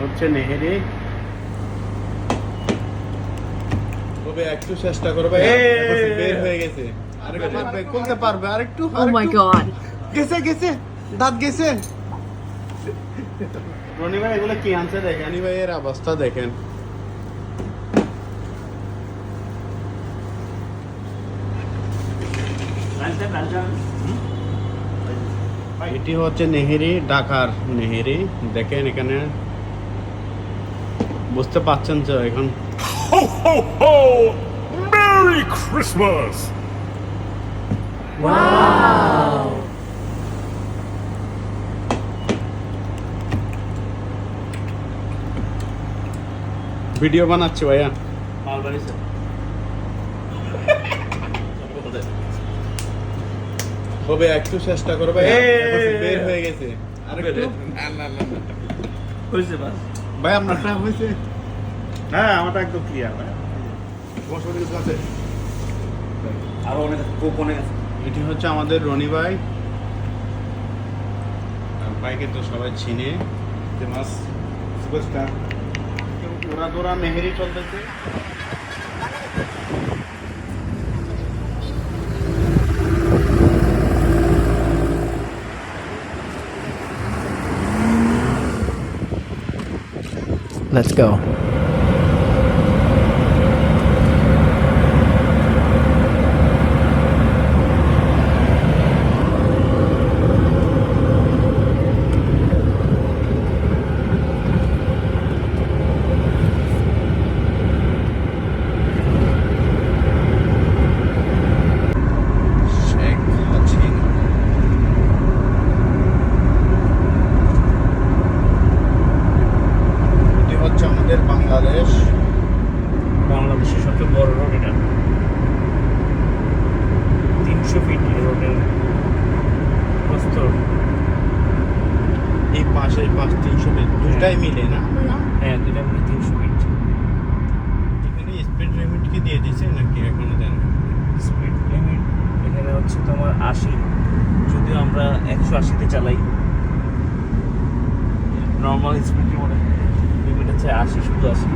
হচ্ছে নেহেরি। তবে একটু চেষ্টা করবে বের হয়ে গেছে। পারবে করতে পারবে? আরেকটু Oh my আরেকটু। গেছে গেছে দাঁত গেছে। রনি ভাই এগুলো কি আনছে দেখেন? জানি ভাই এর অবস্থা দেখেন। এটি হচ্ছে নেহেরি ঢাকার নেহেরি। দেখেন এখানে বুঝতে পারছেন তো এখন? Ho, ho, ho! Merry Christmas! Video বানাচ্ছি ভাইয়া। তবে একটু চেষ্টা করবে বের হয়ে গেছে। আরেকটু? হয়েছে বাস। ভাই আপনারটা হয়েছে? হ্যাঁ আমারটা একদম ক্লিয়ার ভাই। তোমার শরীর আছে? আরও অনেক কোক অনেক আছে। এটি হচ্ছে আমাদের রনি ভাই। ভাইকে তো সবাই চিনে ফেমাস সুপারস্টার ওরা দোরা মেহেরি চলতেছে। Let's go. বাংলাদেশের সবচেয়ে বড় রোড এটা। তিনশো ফিট এই রোডের প্রস্থ। এই পাশে এই পাশ তিনশো ফিট দুটাই মিলে না? হ্যাঁ দুটা মিলে তিনশো ফিট এখানে স্পিড লিমিট কি দিয়ে দিছে নাকি এখনও দেন স্পিড লিমিট এখানে হচ্ছে তোমার আশি। যদিও আমরা একশো আশিতে চালাই। নর্মাল স্পিড লিমিট হচ্ছে আশি শুধু আশি।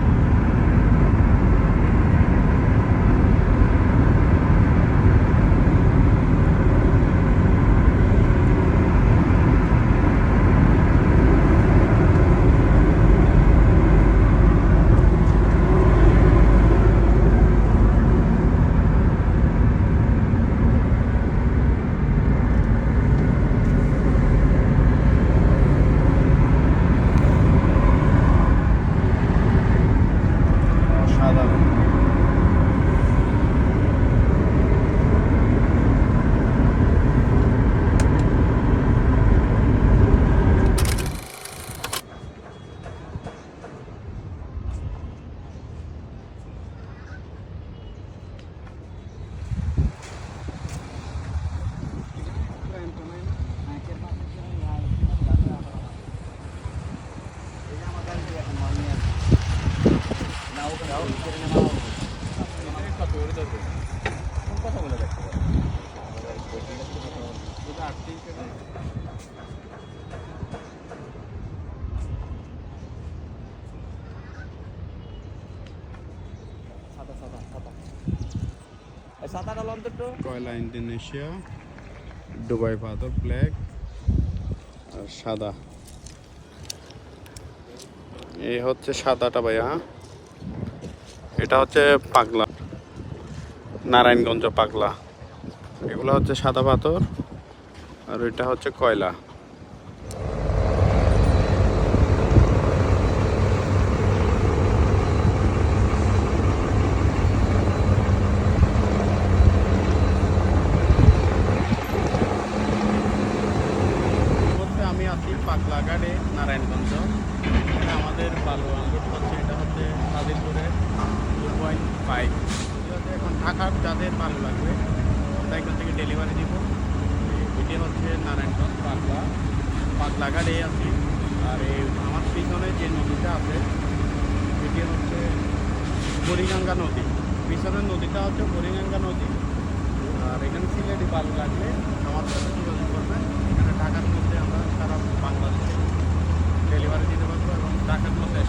কয়লা ইন্দোনেশিয়া, দুবাই পাথর ব্ল্যাক আর সাদা। এই হচ্ছে সাদাটা ভাইয়া। এটা হচ্ছে পাগলা, নারায়ণগঞ্জ পাগলা। এগুলো হচ্ছে সাদা পাথর আর এটা হচ্ছে কয়লা বলতে আমি আছি পাগলা ঘাটে নারায়ণগঞ্জ এখানে আমাদের বালু আনলোড হচ্ছে এটা হচ্ছে নাদিরপুরে টু পয়েন্ট ফাইভ ঢাকার যাদের ভালো লাগবে, আমরা এখান থেকে ডেলিভারি দিব এটি হচ্ছে নারায়ণগঞ্জ পাগলা। পাগলা ঘাটে আছি। আর এই আমার পিছনে যে নদীটা আছে, এটি হচ্ছে বুড়িগঙ্গা নদী। পিছনের নদীটা হচ্ছে বুড়িগঙ্গা নদী। আর এখানে সিলেটি ভালো লাগলে আমার সাথে যোগাযোগ করবেন এখানে ঢাকার মধ্যে আমরা সারা বাংলাদেশে ডেলিভারি দিতে পারব এবং ঢাকার মধ্যে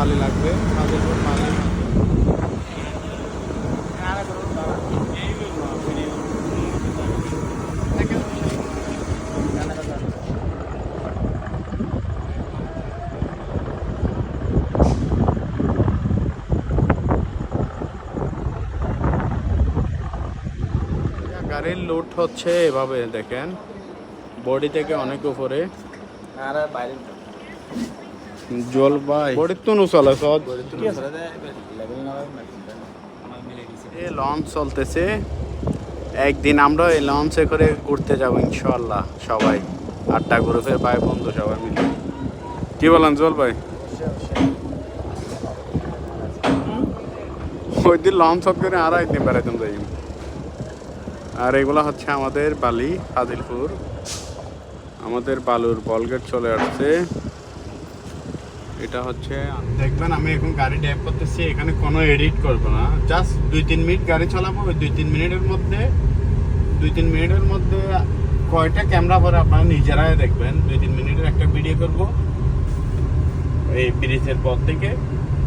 বালি লাগবে ফাজিলপুর বালি গাড়ির লুট হচ্ছে এভাবে দেখেন। বডি থেকে অনেক উপরে। জলবাই বডির তো চলে সব। এ লঞ্চ চলতেছে। একদিন আমরা এই লঞ্চে করে ঘুরতে যাব ইনশাল্লাহ সবাই। আটটা গ্রুপের ভাই বন্ধু সবাই মিলে। কি বলেন জল ভাই? ওই দিন লঞ্চ অফ করে আর একদিন বেড়াইতাম যাই। আর এগুলো হচ্ছে আমাদের বালি আদিলপুর আমাদের বালুর বলগেট চলে আসছে। এটা হচ্ছে দেখবেন আমি এখন গাড়ি ড্রাইভ করতেছি এখানে কোনো এডিট করব না। জাস্ট দুই তিন মিনিট গাড়ি চালাবো ওই দুই তিন মিনিটের মধ্যে দুই তিন মিনিটের মধ্যে কয়টা ক্যামেরা পরে আপনারা নিজেরাই দেখবেন। দুই তিন মিনিটের একটা ভিডিও করব এই ব্রিজের পর থেকে।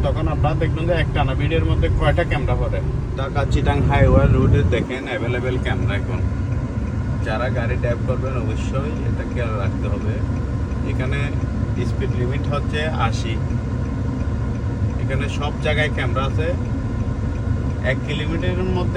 তখন আপনারা দেখবেন যে একটা না ভিডিওর মধ্যে কয়টা ক্যামেরা পরে ঢাকা চিটাং হাইওয়ে রুটে দেখেন অ্যাভেলেবেল ক্যামেরা এখন। যারা গাড়ি ড্রাইভ করবেন অবশ্যই এটা খেয়াল রাখতে হবে। এখানে স্পিড লিমিট হচ্ছে আশি। এখানে সব জায়গায় ক্যামেরা আছে। এক কিলোমিটারের মধ্যে